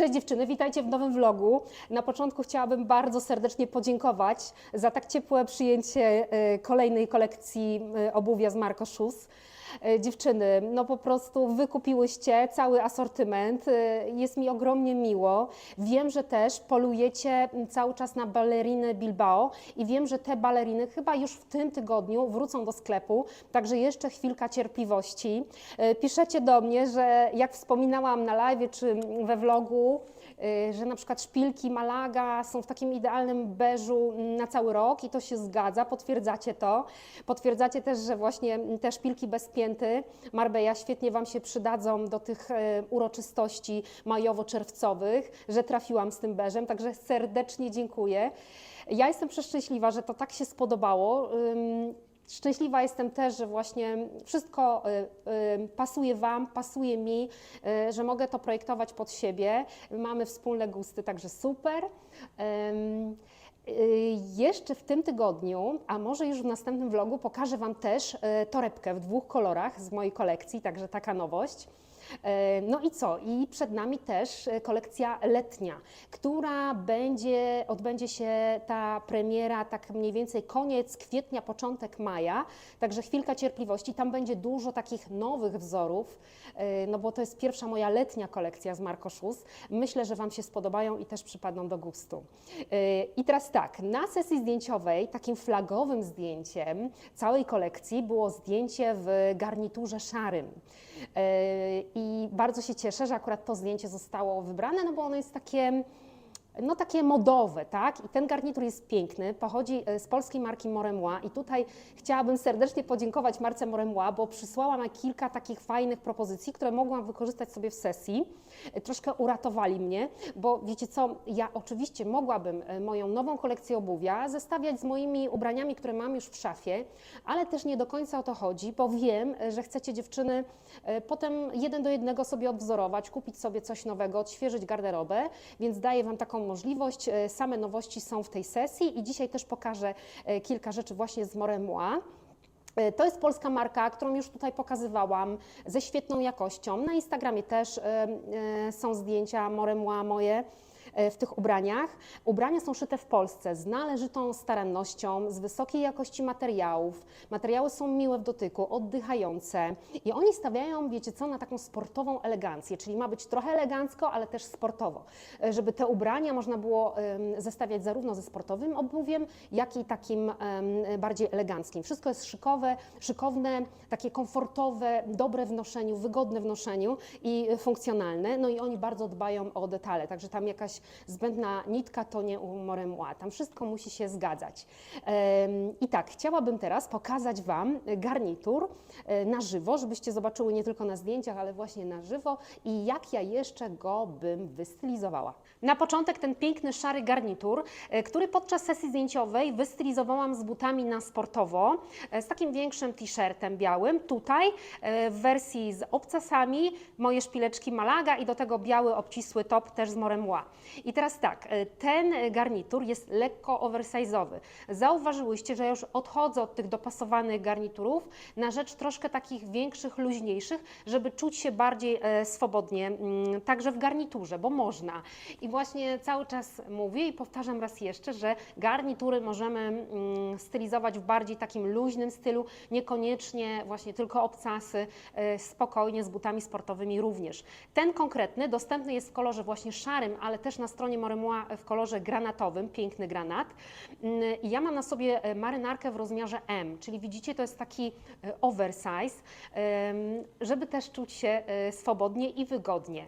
Cześć dziewczyny, witajcie w nowym vlogu. Na początku chciałabym bardzo serdecznie podziękować za tak ciepłe przyjęcie e, kolejnej kolekcji e, obuwia z Marco Shoes. E, Dziewczyny, no po prostu wykupiłyście cały asortyment. E, Jest mi ogromnie miło. Wiem, że też polujecie cały czas na baleriny Bilbao i wiem, że te baleriny chyba już w tym tygodniu wrócą do sklepu, także jeszcze chwilka cierpliwości. E, Piszecie do mnie, że jak wspominałam na live czy we vlogu, że na przykład szpilki Malaga są w takim idealnym beżu na cały rok i to się zgadza, potwierdzacie to. Potwierdzacie też, że właśnie te szpilki bez pięty Marbella świetnie Wam się przydadzą do tych e, uroczystości majowo-czerwcowych, że trafiłam z tym beżem, także serdecznie dziękuję. Ja jestem przeszczęśliwa, że to tak się spodobało. Szczęśliwa jestem też, że właśnie wszystko y, y, pasuje Wam, pasuje mi, y, że mogę to projektować pod siebie. Mamy wspólne gusty, także super. Jeszcze w tym tygodniu, a może już w następnym vlogu, pokażę Wam też torebkę w dwóch kolorach z mojej kolekcji, także taka nowość. E, No i co? I przed nami też e, kolekcja letnia, która będzie, odbędzie się ta premiera tak mniej więcej koniec kwietnia, początek maja, także chwilka cierpliwości. Tam będzie dużo takich nowych wzorów, e, no bo to jest pierwsza moja letnia kolekcja z Marco. Myślę, że Wam się spodobają i też przypadną do gustu. I teraz tak, na sesji zdjęciowej takim flagowym zdjęciem całej kolekcji było zdjęcie w garniturze szarym. E, I bardzo się cieszę, że akurat to zdjęcie zostało wybrane, no bo ono jest takie, no takie modowe, tak? I ten garnitur jest piękny, pochodzi e, z polskiej marki Moremoi i tutaj chciałabym serdecznie podziękować marce Moremoi, bo przysłała mi kilka takich fajnych propozycji, które mogłam wykorzystać sobie w sesji. E, Troszkę uratowali mnie, bo wiecie co, ja oczywiście mogłabym e, moją nową kolekcję obuwia zestawiać z moimi ubraniami, które mam już w szafie, ale też nie do końca o to chodzi, bo wiem, że chcecie dziewczyny potem jeden do jednego sobie odwzorować, kupić sobie coś nowego, odświeżyć garderobę, więc daję Wam taką możliwość. E, Same nowości są w tej sesji i dzisiaj też pokażę e, kilka rzeczy właśnie z Moremoi. E, To jest polska marka, którą już tutaj pokazywałam, ze świetną jakością. Na Instagramie też są zdjęcia Moremoi moje w tych ubraniach. Ubrania są szyte w Polsce z należytą starannością, z wysokiej jakości materiałów. Materiały są miłe w dotyku, oddychające i oni stawiają, wiecie co, na taką sportową elegancję, czyli ma być trochę elegancko, ale też sportowo, E, żeby te ubrania można było zestawiać zarówno ze sportowym obuwiem, jak i takim bardziej eleganckim. Wszystko jest szykowe, szykowne, takie komfortowe, dobre w noszeniu, wygodne w noszeniu i funkcjonalne. No i oni bardzo dbają o detale, także tam jakaś zbędna nitka to nie u Moremoi. Tam wszystko musi się zgadzać. I tak, chciałabym teraz pokazać Wam garnitur e, na żywo, żebyście zobaczyły nie tylko na zdjęciach, ale właśnie na żywo i jak ja jeszcze go bym wystylizowała. Na początek ten piękny szary garnitur, e, który podczas sesji zdjęciowej wystylizowałam z butami na sportowo, e, z takim większym t-shirtem białym. Tutaj w wersji z obcasami, moje szpileczki Malaga i do tego biały obcisły top też z Moremoi. I teraz tak, e, ten garnitur jest lekko oversize'owy. Zauważyłyście, że ja już odchodzę od tych dopasowanych garniturów na rzecz troszkę takich większych, luźniejszych, żeby czuć się bardziej e, swobodnie, mm, także w garniturze, bo można. I właśnie cały czas mówię i powtarzam raz jeszcze, że garnitury możemy mm, stylizować w bardziej takim luźnym stylu, niekoniecznie właśnie tylko obcasy, e, spokojnie z butami sportowymi również. Ten konkretny dostępny jest w kolorze właśnie szarym, ale też na stronie Moremoi w kolorze granatowym, piękny granat. Mm, ja mam na sobie e, marynarkę w rozmiarze M, czyli widzicie, to jest taki e, oversize, żeby też czuć się e, swobodnie i wygodnie.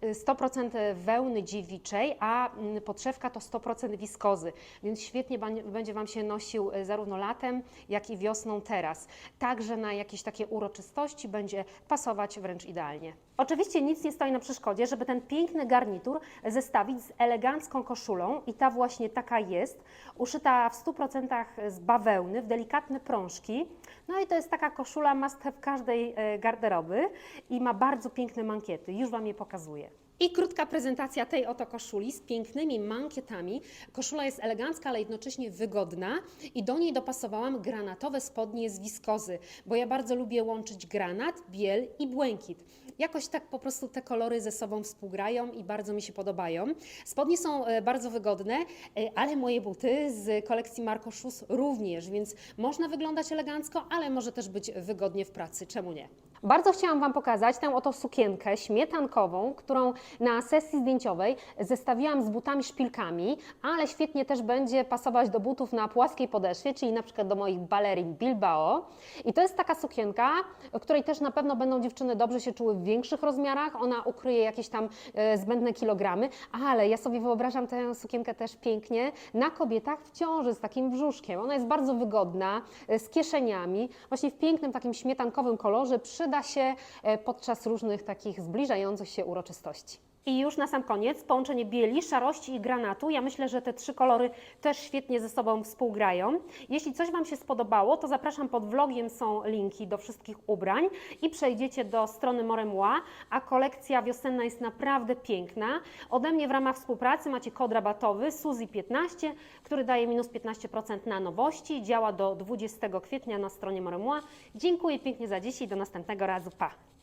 E, 100% wełny dziewiczej, a mm, podszewka to 100% wiskozy, więc świetnie będzie Wam się nosił e, zarówno latem, jak i wiosną teraz. Także na jakieś takie uroczystości będzie pasować wręcz idealnie. Oczywiście nic nie stoi na przeszkodzie, żeby ten piękny garnitur zestawić z elegancką koszulą i ta właśnie taka jest, uszyta w 100% z bawełny, w delikatne prążki. No i to jest taka koszula must have każdej e, garderoby i ma bardzo piękne mankiety. Już Wam je pokazuję. I krótka prezentacja tej oto koszuli z pięknymi mankietami. Koszula jest elegancka, ale jednocześnie wygodna i do niej dopasowałam granatowe spodnie z wiskozy, bo ja bardzo lubię łączyć granat, biel i błękit. Jakoś tak po prostu te kolory ze sobą współgrają i bardzo mi się podobają. Spodnie są e, bardzo wygodne, e, ale moje buty z kolekcji Marco Shoes również, więc można wyglądać elegancko, ale może też być wygodnie w pracy. Czemu nie? Bardzo chciałam Wam pokazać tę oto sukienkę śmietankową, którą na sesji zdjęciowej zestawiłam z butami szpilkami, ale świetnie też będzie pasować do butów na płaskiej podeszwie, czyli na przykład do moich balerin Bilbao. I to jest taka sukienka, której też na pewno będą dziewczyny dobrze się czuły w większych rozmiarach, ona ukryje jakieś tam e, zbędne kilogramy, ale ja sobie wyobrażam tę sukienkę też pięknie na kobietach w ciąży z takim brzuszkiem. Ona jest bardzo wygodna, e, z kieszeniami, właśnie w pięknym takim śmietankowym kolorze, przyda się e, podczas różnych takich zbliżających się uroczystości. I już na sam koniec połączenie bieli, szarości i granatu. Ja myślę, że te trzy kolory też świetnie ze sobą współgrają. Jeśli coś Wam się spodobało, to zapraszam pod vlogiem są linki do wszystkich ubrań i przejdziecie do strony Moremua, a kolekcja wiosenna jest naprawdę piękna. Ode mnie w ramach współpracy macie kod rabatowy SUZI15, który daje minus 15% na nowości. Działa do 20 kwietnia na stronie Moremua. Dziękuję pięknie za dziś i do następnego razu. Pa!